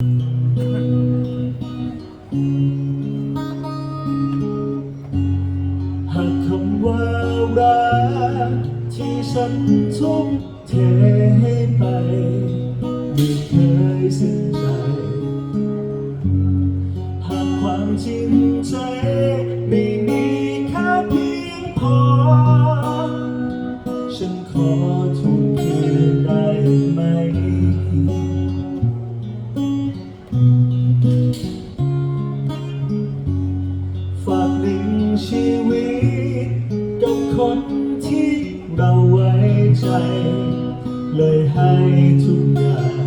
หากคำว่ารักที่ฉันทุ่มเทให้ไป ไม่เคยสิ้นใจ หากความจริงใจ ใจ เลยให้ทุกอย่าง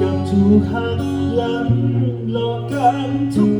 กับทุกหักหลังหลอกกันทุก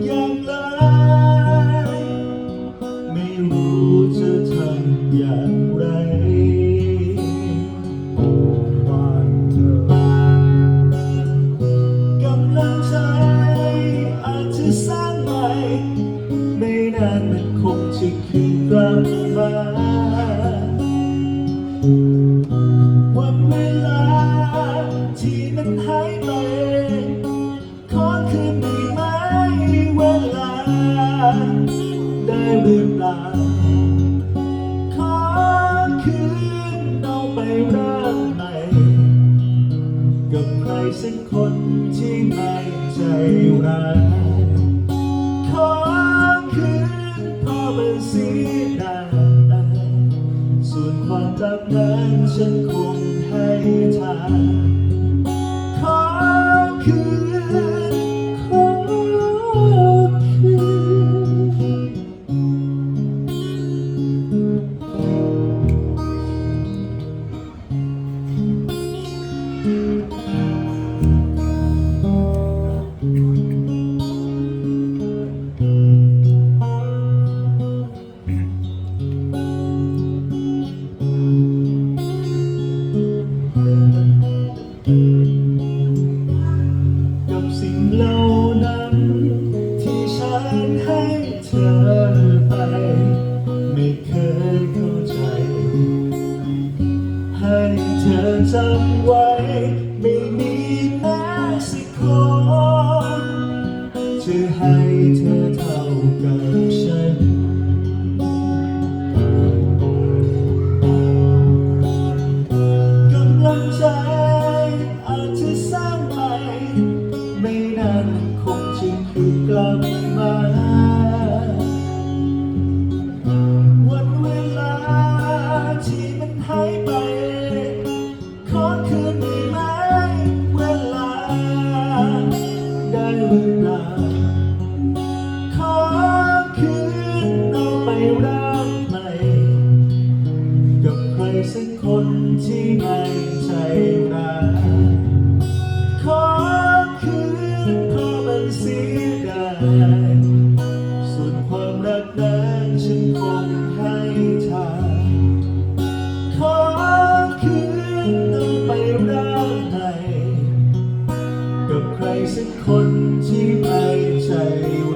ใครสักคนที่ไม่ใจร้ายขอคืนพ่อเป็นสีดาส่วนความรักนั้นฉันคงให้ทาน เธอไป ไม่เคยเข้าใจ ให้เธอจำไว้ ไม่มีแม้สักคนจะให้เธอ กับใครสักคนที่ไม่ใจ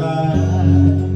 ร้าย